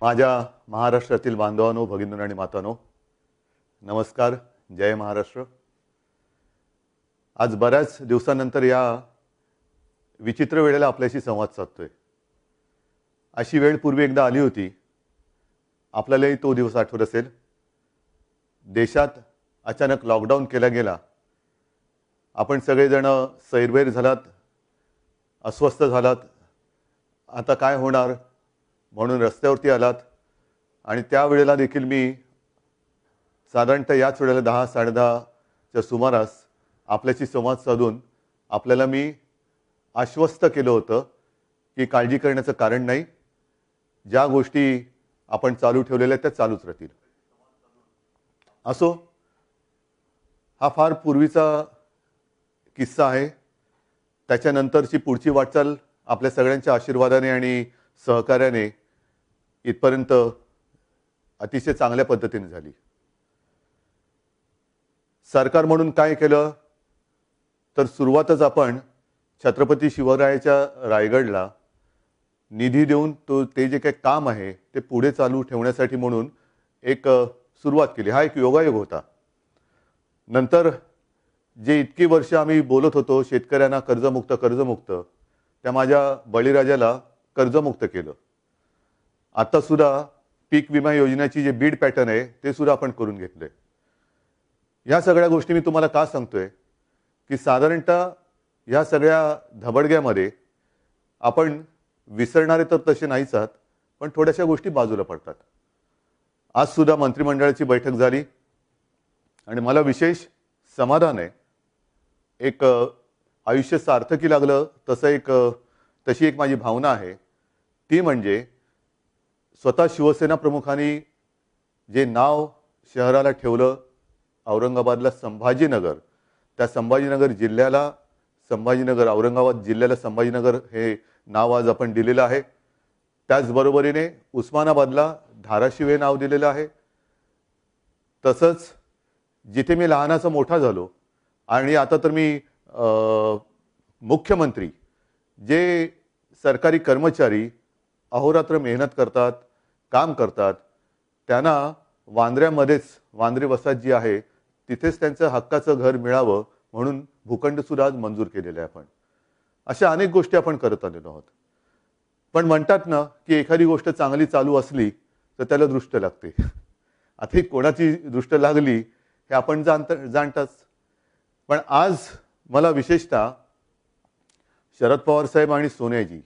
माझ्या महाराष्ट्रातील बांधवानो भगिनींनो आणि मातानो नमस्कार जय महाराष्ट्र. आज बऱ्याच दिवसानंतर या विचित्र वेळेला आपल्याशी संवाद साधतोय. अशी वेळ पूर्वी एकदा आली होती. आपल्यालाही तो दिवस आठवत असेल. देशात अचानक लॉकडाऊन केला गेला. आपण सगळेजण सैरवैर झालात अस्वस्थ झालात. आता काय होणार? म्हणून रस्त्यावरती आलात. आणि त्यावेळेला देखील मी साधारणतः याच वेळेला दहा साडेदहाच्या सुमारास आपल्याशी संवाद साधून आपल्याला मी आश्वस्त केलं होतं की काळजी करण्याचं कारण नाही. ज्या गोष्टी आपण चालू ठेवलेल्या त्या चालूच राहतील. असो हा फार पूर्वीचा किस्सा आहे. त्याच्यानंतरची पुढची वाटचाल आपल्या सगळ्यांच्या आशीर्वादाने आणि सहकार्याने इथपर्यंत अतिशय चांगल्या पद्धतीने झाली. सरकार म्हणून काय केलं? तर सुरुवातच आपण छत्रपती शिवरायाच्या रायगडला निधी देऊन तो ते जे काही काम आहे ते पुढे चालू ठेवण्यासाठी म्हणून एक सुरुवात केली. हा एक योगायोग होता. नंतर जे इतकी वर्ष आम्ही बोलत होतो शेतकऱ्यांना कर्जमुक्त कर्जमुक्त त्या माझ्या बळीराजाला कर्जमुक्त केलं. आता सुद्धा पीक विमा योजनेची जे बीड पॅटर्न आहे ते सुद्धा आपण करून घेतले. ह्या सगळ्या गोष्टी मी तुम्हाला का सांगतोय? की साधारणतः ह्या सगळ्या धबडग्यामध्ये आपण विसरणारे तर तसे नाहीच आहात पण थोड्याशा गोष्टी बाजूला पडतात. आज सुद्धा मंत्रिमंडळाची बैठक झाली आणि मला विशेष समाधान आहे. एक आयुष्य सार्थकी लागलं तसं एक तशी एक माझी भावना आहे. ती म्हणजे स्वतः शिवसेना प्रमुखांनी जे नाव शहराला ठेवलं औरंगाबादला संभाजीनगर त्या संभाजीनगर जिल्ह्याला संभाजीनगर औरंगाबाद जिल्ह्याला संभाजीनगर हे नाव आज आपण दिलेलं आहे. त्याचबरोबरीने उस्मानाबादला धाराशिव हे नाव दिलेलं आहे. तसंच जिथे मी लहानाचा मोठा झालो आणि आता तर मी मुख्यमंत्री जे सरकारी कर्मचारी अहोरात्र मेहनत करतात काम करतात. त्यांना वांद्र्यामध्येच वांद्रे वसाहत जी आहे तिथेच त्यांचं हक्काचं घर मिळावं म्हणून भूखंडसुद्धा आज मंजूर केलेलं आहे आपण. अशा अनेक गोष्टी आपण करत आलेलो आहोत. पण म्हणतात ना की एखादी गोष्ट चांगली चालू असली तर त्याला दृष्ट लागते. आता ही कोणाची दृष्ट लागली हे आपण जाणत जाणताच. पण आज मला विशेषतः शरद पवार साहेब आणि सोनियाजी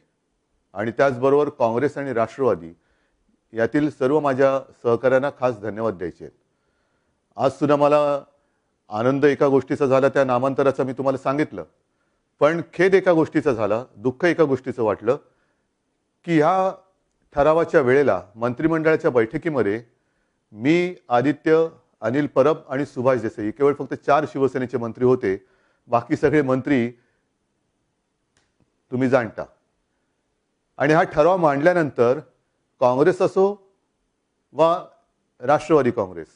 आणि त्याचबरोबर काँग्रेस आणि राष्ट्रवादी यातील सर्व माझ्या सहकाऱ्यांना खास धन्यवाद द्यायचे आहेत. आज सुद्धा मला आनंद एका गोष्टीचा झाला त्या नामांतराचा मी तुम्हाला सांगितलं. पण खेद एका गोष्टीचा झाला दुःख एका गोष्टीचं वाटलं की ह्या ठरावाच्या वेळेला मंत्रिमंडळाच्या बैठकीमध्ये मी आदित्य अनिल परब आणि सुभाष देसाई केवळ फक्त चार शिवसेनेचे मंत्री होते बाकी सगळे मंत्री तुम्ही जाणता. आणि हा ठराव मांडल्यानंतर काँग्रेस असो वा राष्ट्रवादी काँग्रेस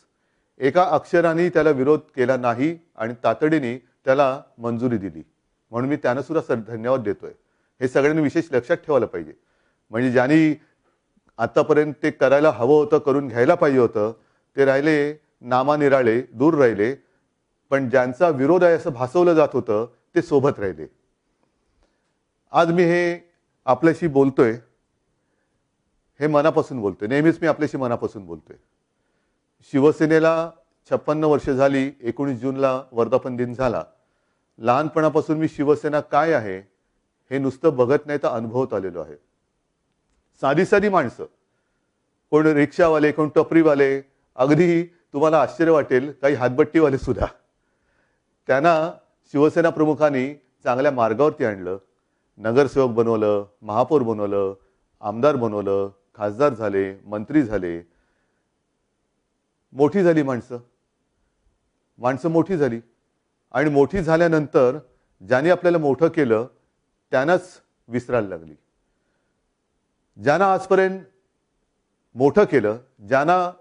एका अक्षराने त्याला विरोध केला नाही आणि तातडीने त्याला मंजुरी दिली. म्हणून मी त्यांना सुद्धा सर धन्यवाद देतोय. हे सगळ्यांनी विशेष लक्षात ठेवायला पाहिजे. म्हणजे ज्यांनी आतापर्यंत ते करायला हवं होतं करून घ्यायला पाहिजे होतं ते राहिले नामानिराळे दूर राहिले. पण ज्यांचा विरोध आहे असं भासवलं जात होतं ते सोबत राहिले. आज मी हे आपल्याशी बोलतोय हे मनापासून बोलतोय. नेहमीच मी आपल्याशी मनापासून बोलतोय. शिवसेनेला छप्पन्न वर्ष झाली एकोणीस जूनला वर्धापन दिन झाला. लहानपणापासून मी शिवसेना काय आहे हे नुसतं बघत नाही तर अनुभवत आलेलो आहे. साधी साधी माणसं. कोण रिक्षावाले कोण टपरीवाले अगदी तुम्हाला आश्चर्य वाटेल काही हातबट्टीवाले सुद्धा. त्यांना शिवसेना प्रमुखांनी चांगल्या मार्गावरती आणलं. नगरसेवक बनवलं महापौर बनवलं आमदार बनवलं खासदार झाले मंत्री झाले. मोठी झाली माणसं. माणसं मोठी झाली. आणि मोठी झाल्यानंतर ज्याने आपल्याला मोठं केलं त्यांनाच विसरायला लागली. ज्यांना आजपर्यंत मोठं केलं ज्यांना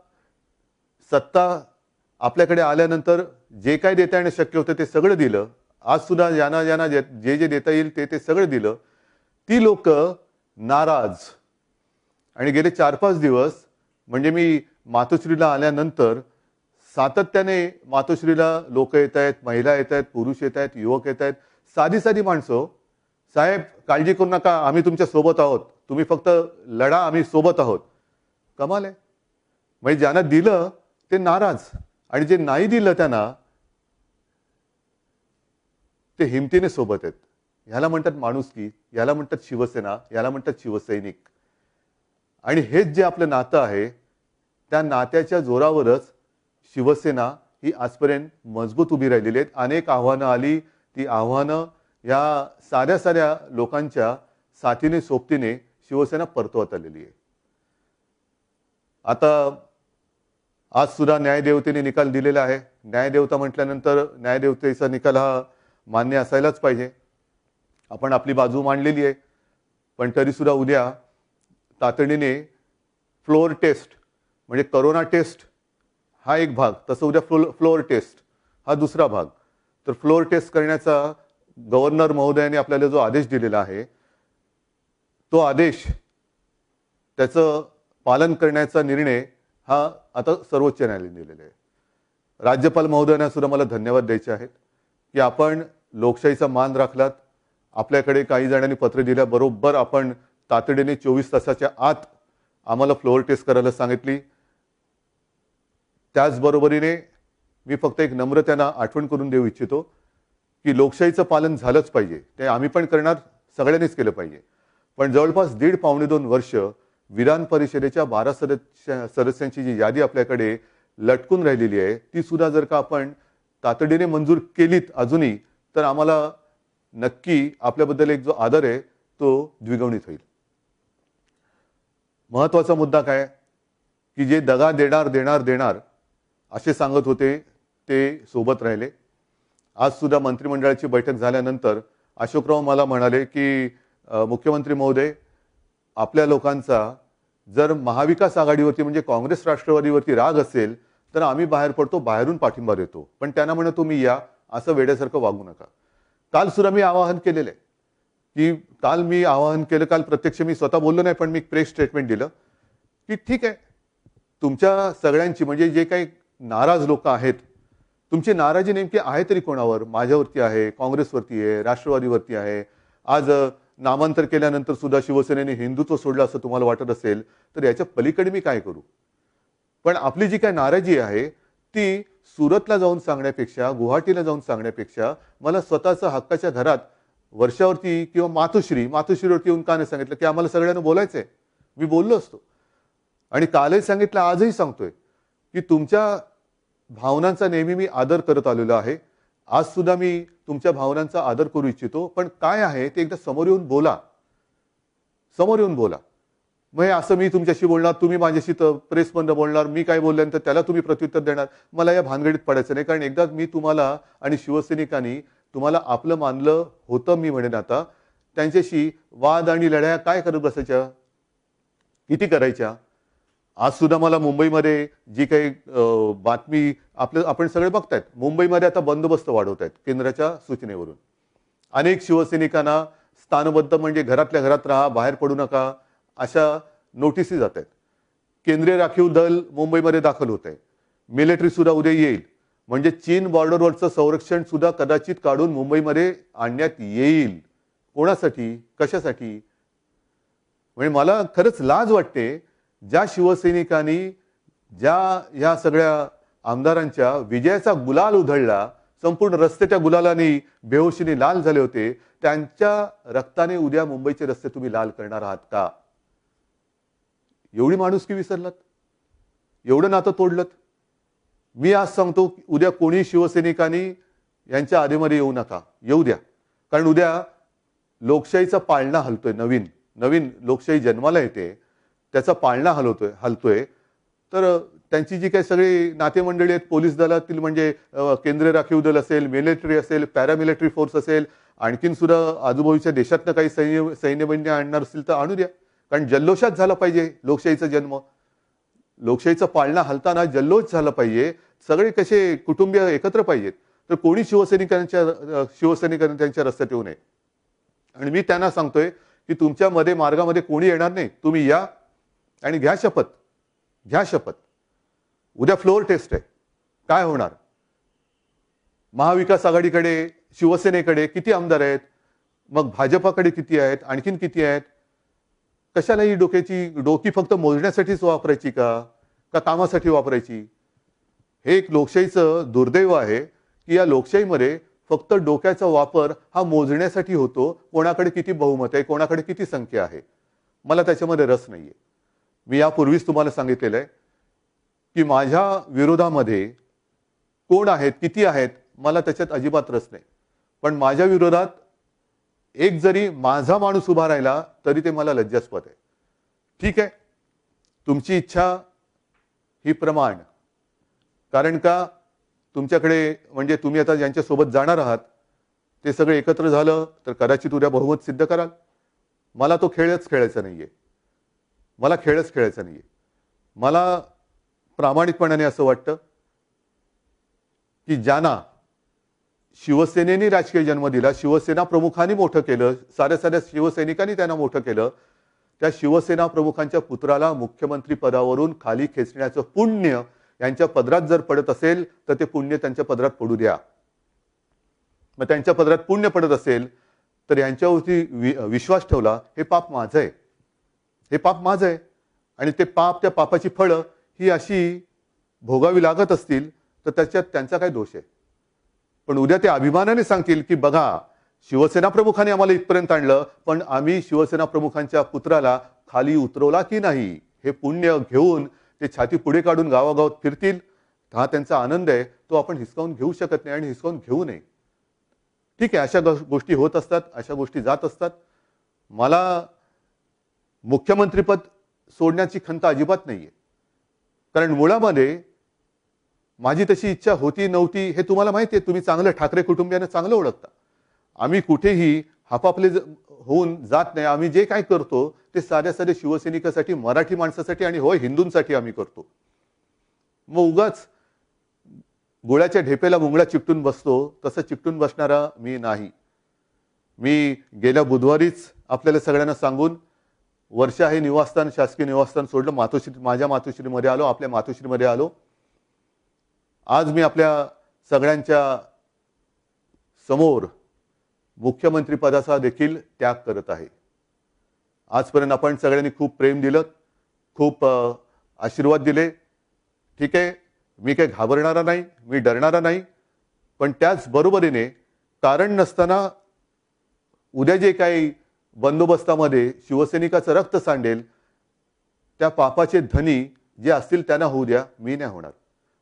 सत्ता आपल्याकडे आल्यानंतर जे काय देता येणं शक्य होतं ते सगळं दिलं आज सुद्धा ज्यांना ज्यांना जे जे जे देता येईल ते ते सगळं दिलं. ती लोक नाराज. आणि गेले चार पाच दिवस म्हणजे मी मातोश्रीला आल्यानंतर सातत्याने मातोश्रीला लोक येत आहेत महिला येत आहेत पुरुष येत आहेत युवक येत आहेत. साधी साधी माणसं. साहेब काळजी करू नका आम्ही तुमच्यासोबत आहोत. तुम्ही फक्त लढा आम्ही सोबत आहोत. कमाल आहे. म्हणजे ज्यांना दिलं ते नाराज. आणि जे नाही दिलं त्यांना ते हिमतीने सोबत आहेत. ह्याला म्हणतात माणुसकी याला म्हणतात शिवसेना याला म्हणतात शिवसैनिक. आणि हेच जे आपलं नातं आहे त्या नात्याच्या जोरावरच शिवसेना ही आजपर्यंत मजबूत उभी राहिलेली आहेत. अनेक आव्हानं आली. ती आव्हानं या साऱ्या साऱ्या लोकांच्या साथीने सोबतीने शिवसेना परतवत आलेली आहे. आता आज सुद्धा न्यायदेवतेने निकाल दिलेला आहे. न्यायदेवता म्हटल्यानंतर न्यायदेवतेचा निकाल हा मान्य असायलाच पाहिजे. आपण आपली बाजू मांडलेली आहे. पण तरी सुद्धा उद्या तातडीने फ्लोअर टेस्ट म्हणजे करोना टेस्ट हा एक भाग. तसं उद्या फ्लो फ्लोअर टेस्ट हा दुसरा भाग. तर फ्लोअर टेस्ट करण्याचा गव्हर्नर महोदयाने आपल्याला जो आदेश दिलेला आहे तो आदेश त्याचं पालन करण्याचा निर्णय हा आता सर्वोच्च न्यायालयाने दिलेला आहे. राज्यपाल महोदयांना सुद्धा मला धन्यवाद द्यायचे आहेत. की आपण लोकशाहीचा मान राखलात. आपल्याकडे काही जणांनी पत्र दिल्याबरोबर आपण तातडीने चोवीस तासाच्या आत आम्हाला फ्लोअर टेस्ट करायला सांगितली. त्याचबरोबरीने मी फक्त एक नम्र त्यांना आठवण करून देऊ इच्छितो की लोकशाहीचं पालन झालंच पाहिजे. ते आम्ही पण करणार सगळ्यांनीच केलं पाहिजे. पण जवळपास दीड पावणे दोन वर्ष विधान परिषदेच्या बारा सदस्य सदस्यांची जी यादी आपल्याकडे लटकून राहिलेली आहे ती सुद्धा जर का आपण तातडीने मंजूर केलीत अजूनही तर आम्हाला नक्की आपल्याबद्दल एक जो आदर आहे तो द्विगुणित होईल. महत्त्वाचा मुद्दा काय? की जे दगा देणार देणार देणार असे सांगत होते ते सोबत राहिले. आज सुद्धा मंत्रिमंडळाची बैठक झाल्यानंतर अशोकराव मला म्हणाले की मुख्यमंत्री महोदय आपल्या लोकांचा जर महाविकास आघाडीवरती म्हणजे काँग्रेस राष्ट्रवादीवरती राग असेल तर आम्ही बाहेर पडतो बाहेरून पाठिंबा देतो. पण त्यांना म्हणा तुम्ही या असं वेड्यासारखं वागू नका. काल सुद्धा मी आवाहन केलेलं आहे की काल मी आवाहन केलं काल प्रत्यक्ष मी स्वतः बोललो नाही पण मी प्रेस स्टेटमेंट दिलं की ठीक आहे तुमच्या सगळ्यांची म्हणजे जे काही नाराज लोक आहेत तुमची नाराजी नेमकी आहे तरी कोणावर? माझ्यावरती आहे काँग्रेसवरती आहे राष्ट्रवादीवरती आहे. आज नामांतर केल्यानंतर सुद्धा शिवसेनेने हिंदुत्व सोडलं असं तुम्हाला वाटत असेल तर याच्या पलीकडे मी काय करू? पण आपली जी काय नाराजी आहे ती सुरतला जाऊन सांगण्यापेक्षा गुवाहाटीला जाऊन सांगण्यापेक्षा मला स्वतःचा हक्काच्या घरात वर्षावरती किंवा मातोश्री मातोश्रीवरती येऊन का नाही सांगितलं? की आम्हाला सगळ्यांना बोलायचंय. मी बोललो असतो. आणि कालही सांगितलं आजही सांगतोय की तुमच्या भावनांचा नेहमी मी आदर करत आलेलो आहे. आज सुद्धा मी तुमच्या भावनांचा आदर करू इच्छितो. पण काय आहे ते एकदा समोर येऊन बोला. समोर येऊन बोला. मग हे असं मी तुमच्याशी बोलणार तुम्ही माझ्याशी तर प्रेसमधनं बोलणार मी काय बोलल्यानंतर त्याला तुम्ही प्रत्युत्तर देणार. मला या भानगडीत पडायचं नाही. कारण एकदा मी तुम्हाला आणि शिवसैनिकांनी तुम्हाला आपलं मानलं होतं मी म्हणेन आता. त्यांच्याशी वाद आणि लढाया काय करत बसायच्या? किती करायच्या? आज सुद्धा मला मुंबईमध्ये जी काही बातमी आपलं आपण सगळे बघतायत. मुंबईमध्ये आता बंदोबस्त वाढवत आहेत केंद्राच्या सूचनेवरून. अनेक शिवसैनिकांना स्थानबद्ध म्हणजे घरातल्या घरात राहा बाहेर पडू नका अशा नोटिसी जात आहेत. केंद्रीय राखीव दल मुंबईमध्ये दाखल होत आहे. मिलिटरी सुद्धा उद्या येईल. म्हणजे चीन बॉर्डरवरचं संरक्षण सुद्धा कदाचित काढून मुंबईमध्ये आणण्यात येईल. कोणासाठी? कशासाठी? म्हणजे मला खरंच लाज वाटते ज्या शिवसैनिकांनी ज्या ह्या सगळ्या आमदारांच्या विजयाचा गुलाल उधळला संपूर्ण रस्ते त्या गुलालाने बेहोशीने लाल झाले होते त्यांच्या रक्ताने उद्या मुंबईचे रस्ते तुम्ही लाल करणार आहात का? एवढी माणुसकी विसरलात? एवढं नातं तोडलत? मी आज सांगतो की उद्या कोणी शिवसैनिकांनी यांच्या आधीमध्ये येऊ नका. येऊ द्या. कारण उद्या लोकशाहीचा पाळणा हलतोय नवीन. नवीन लोकशाही जन्माला येते. त्याचा पाळणा हलवतोय हलतोय. तर त्यांची जी काही सगळी नातेमंडळी आहेत पोलीस दलातील म्हणजे केंद्रीय राखीव दल असेल मिलिटरी असेल पॅरामिलिटरी फोर्स असेल आणखीन सुद्धा आजूबाजूच्या देशातनं काही सैन्य सैन्यबैन्य आणणार असतील तर आणू द्या. कारण जल्लोषात झाला पाहिजे लोकशाहीचा जन्म. लोकशाहीचा पाळणा हलताना जल्लोष झाला पाहिजे. सगळे कसे कुटुंबीय एकत्र पाहिजेत. तर कोणी शिवसैनिकांच्या शिवसैनिकांनी त्यांच्या रस्त्यात येऊ नये. आणि मी त्यांना सांगतोय की तुमच्यामध्ये मार्गामध्ये कोणी येणार नाही. तुम्ही या आणि घ्या शपथ. घ्या शपथ. उद्या फ्लोअर टेस्ट आहे. काय होणार? महाविकास आघाडीकडे शिवसेनेकडे किती आमदार आहेत? मग भाजपाकडे किती आहेत? आणखीन किती आहेत? कशाला ही डोक्याची डोकी फक्त मोजण्यासाठीच वापरायची का? का कामासाठी वापरायची? हे एक लोकशाहीचं दुर्दैव आहे की या लोकशाहीमध्ये फक्त डोक्याचा वापर हा मोजण्यासाठी होतो. कोणाकडे किती बहुमत आहे कोणाकडे किती संख्या आहे? मला त्याच्यामध्ये रस नाही आहे मी यापूर्वीच तुम्हाला सांगितलेलं आहे की माझ्या विरोधामध्ये कोण आहेत किती आहेत मला त्याच्यात अजिबात रस नाही. पण माझ्या विरोधात एक जरी माझा माणूस उभा राहिला तरी ते मला लज्जास्पद आहे. ठीक आहे? तुमची इच्छा ही प्रमाण. कारण का? तुमच्याकडे म्हणजे तुम्ही आता ज्यांच्यासोबत जाणार आहात ते सगळे एकत्र झालं तर कदाचित उद्या बहुमत सिद्ध कराल. मला तो खेळच खेळायचा नाहीये. मला खेळच खेळायचा नाहीये. मला प्रामाणिकपणाने असं वाटतं की ज्यांना शिवसेनेने राजकीय जन्म दिला शिवसेना प्रमुखांनी मोठं केलं साऱ्या साऱ्या शिवसैनिकांनी त्यांना मोठं केलं. त्या शिवसेना प्रमुखांच्या पुत्राला मुख्यमंत्री पदावरून खाली खेचण्याचं पुण्य यांच्या पदरात जर पडत असेल तर ते पुण्य त्यांच्या पदरात पडू द्या. मग त्यांच्या पदरात पुण्य पडत असेल तर यांच्यावरती वि- विश्वास ठेवला हे पाप माझं आहे. हे पाप माझं आहे. आणि ते पाप त्या पापाची फळं ही अशी भोगावी लागत असतील तर त्याच्यात त्यांचा काय दोष आहे? पण उद्या ते अभिमानाने सांगतील की बघा शिवसेना प्रमुखाने आम्हाला इथपर्यंत आणलं पण आम्ही शिवसेना प्रमुखांच्या पुत्राला खाली उतरवला की नाही हे पुण्य घेऊन ते छाती पुढे काढून गावागावात फिरतील. हा त्यांचा आनंद आहे तो आपण हिसकावून घेऊ शकत नाही आणि हिसकावून घेऊ नये. ठीक आहे अशा गोष्टी होत असतात अशा गोष्टी जात असतात. मला मुख्यमंत्रीपद सोडण्याची खंत अजिबात नाहीये. कारण मुळामध्ये माझी तशी इच्छा होती नव्हती हे तुम्हाला माहिती आहे तुम्ही चांगलं ठाकरे कुटुंबियांना चांगलं ओळखता. आम्ही कुठेही हापापले होऊन जात नाही आम्ही जे काय करतो ते साध्या साध्या शिवसैनिकासाठी मराठी माणसासाठी आणि होय हिंदूंसाठी आम्ही करतो. मग उगाच गोळ्याच्या ढेपेला मुंगळा चिपटून बसतो तसं चिपटून बसणारा मी नाही. मी गेल्या बुधवारीच आपल्याला सगळ्यांना सांगून वर्षा हे निवासस्थान शासकीय निवासस्थान सोडलं मातोश्री माझ्या मातोश्रीमध्ये आलो आपल्या मातोश्रीमध्ये आलो. आज मी आपल्या सगळ्यांच्या समोर मुख्यमंत्रीपदाचा देखील त्याग करत आहे. आजपर्यंत आपण सगळ्यांनी खूप प्रेम दिलं खूप आशीर्वाद दिले. ठीक आहे मी काही घाबरणारा नाही मी डरणारा नाही पण त्याच बरोबरीने कारण नसताना उद्या जे काही बंदोबस्तामध्ये शिवसैनिकाचं रक्त सांडेल त्या पापाचे धनी जे असतील त्यांना होऊ द्या मी नाही होणार.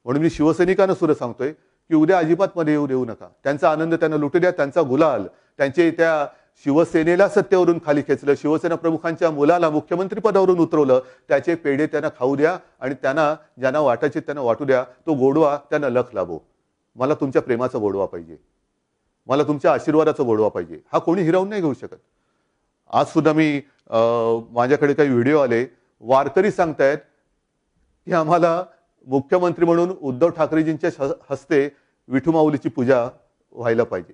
म्हणून मी शिवसैनिकांना सुद्धा सांगतोय की उद्या अजिबात मध्ये येऊ देऊ नका. त्यांचा आनंद त्यांना लुटू द्या त्यांचा गुलाल. त्यांचे त्या शिवसेनेला सत्तेवरून खाली खेचलं शिवसेना प्रमुखांच्या मुलाला मुख्यमंत्री पदावरून उतरवलं त्याचे पेढे त्यांना खाऊ द्या आणि त्यांना ज्यांना वाटायचे त्यांना वाटू द्या तो गोडवा त्यांना लख लाभो. मला तुमच्या प्रेमाचा गोडवा पाहिजे. मला तुमच्या आशीर्वादाचा गोडवा पाहिजे. हा कोणी हिरावून नाही घेऊ शकत. आज सुद्धा मी माझ्याकडे काही व्हिडिओ आले. वारकरी सांगतायत की आम्हाला मुख्यमंत्री म्हणून उद्धव ठाकरेजींच्या श- हस्ते विठू माऊलीची पूजा व्हायला पाहिजे.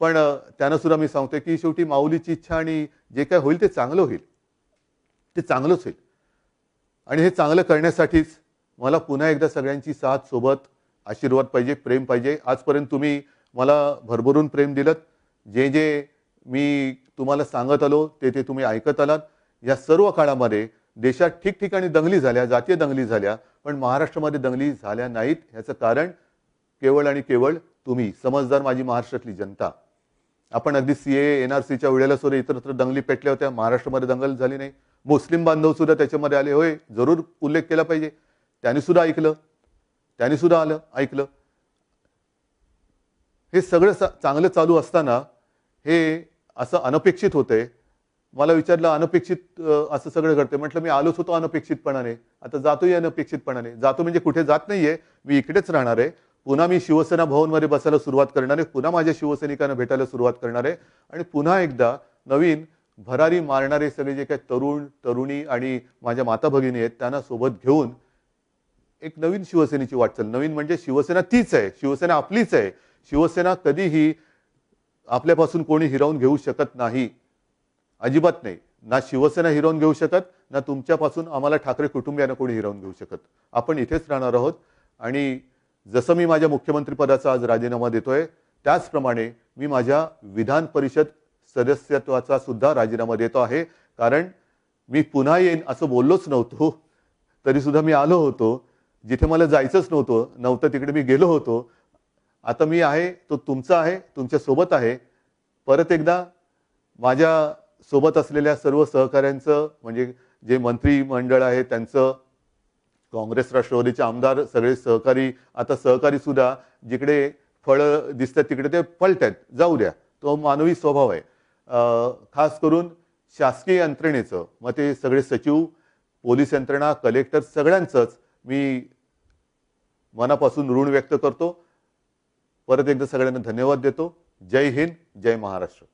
पण अं, त्यांना सुद्धा मी सांगतोय की शेवटी माऊलीची इच्छा आणि जे काय होईल ते चांगलं होईल. ते चांगलंच होईल. आणि हे चांगलं करण्यासाठीच मला पुन्हा एकदा सगळ्यांची साथ सोबत आशीर्वाद पाहिजे प्रेम पाहिजे. आजपर्यंत तुम्ही मला भरभरून प्रेम दिलं जे जे मी तुम्हाला सांगत आलो ते ते तुम्ही ऐकत आलात. या सर्व काळामध्ये देशात ठिकठिकाणी दंगली झाल्या जातीय दंगली झाल्या पण महाराष्ट्रामध्ये दंगली झाल्या नाहीत ह्याचं कारण केवळ आणि केवळ तुम्ही समजदार माझी महाराष्ट्रातली जनता. आपण अगदी सीए सीच्या वेळेला सुद्धा इतरत्र दंगली पेटल्या होत्या महाराष्ट्रामध्ये दंगल झाली नाही. मुस्लिम बांधव सुद्धा त्याच्यामध्ये आले होय जरूर उल्लेख केला पाहिजे. त्यांनी सुद्धा ऐकलं त्यांनी सुद्धा आलं ऐकलं. हे सगळं चांगलं चालू असताना हे असं अनपेक्षित होतंय. मला विचारलं अनपेक्षित असं सगळं घडतंय. म्हटलं मी आलोच होतो अनपेक्षितपणाने. आता जातोय अनपेक्षितपणाने. जातो म्हणजे कुठे जात नाहीये. मी इकडेच राहणार आहे. पुन्हा मी शिवसेना भवनमध्ये बसायला सुरुवात करणार आहे. पुन्हा माझ्या शिवसैनिकांना भेटायला सुरुवात करणार आहे. आणि पुन्हा एकदा नवीन भरारी मारणारे सगळे जे काही तरुण तरुणी आणि माझ्या माता भगिनी आहेत त्यांना सोबत घेऊन एक नवीन शिवसेनेची वाटचाल. नवीन म्हणजे शिवसेना तीच आहे. शिवसेना आपलीच आहे. शिवसेना कधीही आपल्यापासून कोणी हिरावून घेऊ शकत नाही. अजिबात नाही. ना शिवसेना हिरावून घेऊ शकत ना तुमच्यापासून आम्हाला ठाकरे कुटुंबियांना कोणी हिरावून घेऊ शकत. आपण इथेच राहणार आहोत आणि जसं मी माझ्या मुख्यमंत्रीपदाचा आज राजीनामा देतोय त्याचप्रमाणे मी माझ्या विधान परिषद सदस्यत्वाचा सुद्धा राजीनामा देतो आहे. कारण मी पुन्हा येईन असं बोललोच नव्हतो. तरीसुद्धा मी आलो होतो. जिथे मला जायचंच नव्हतं नव्हतं तिकडे मी गेलो होतो. आता मी आहे तो तुमचा आहे तुमच्यासोबत आहे. परत एकदा माझ्या सोबत असलेल्या सर्व सहकाऱ्यांचं म्हणजे जे मंत्रिमंडळ आहे त्यांचं काँग्रेस राष्ट्रवादीचे आमदार सगळे सहकारी आता सहकारी सुद्धा जिकडे फळं दिसतात तिकडे ते पलतात जाऊ द्या तो मानवी स्वभाव आहे. खास करून शासकीय यंत्रणेचं मग ते सगळे सचिव पोलीस यंत्रणा कलेक्टर सगळ्यांचंच मी मनापासून ऋण व्यक्त करतो. परत एकदा सगळ्यांना धन्यवाद देतो. जय हिंद जय महाराष्ट्र.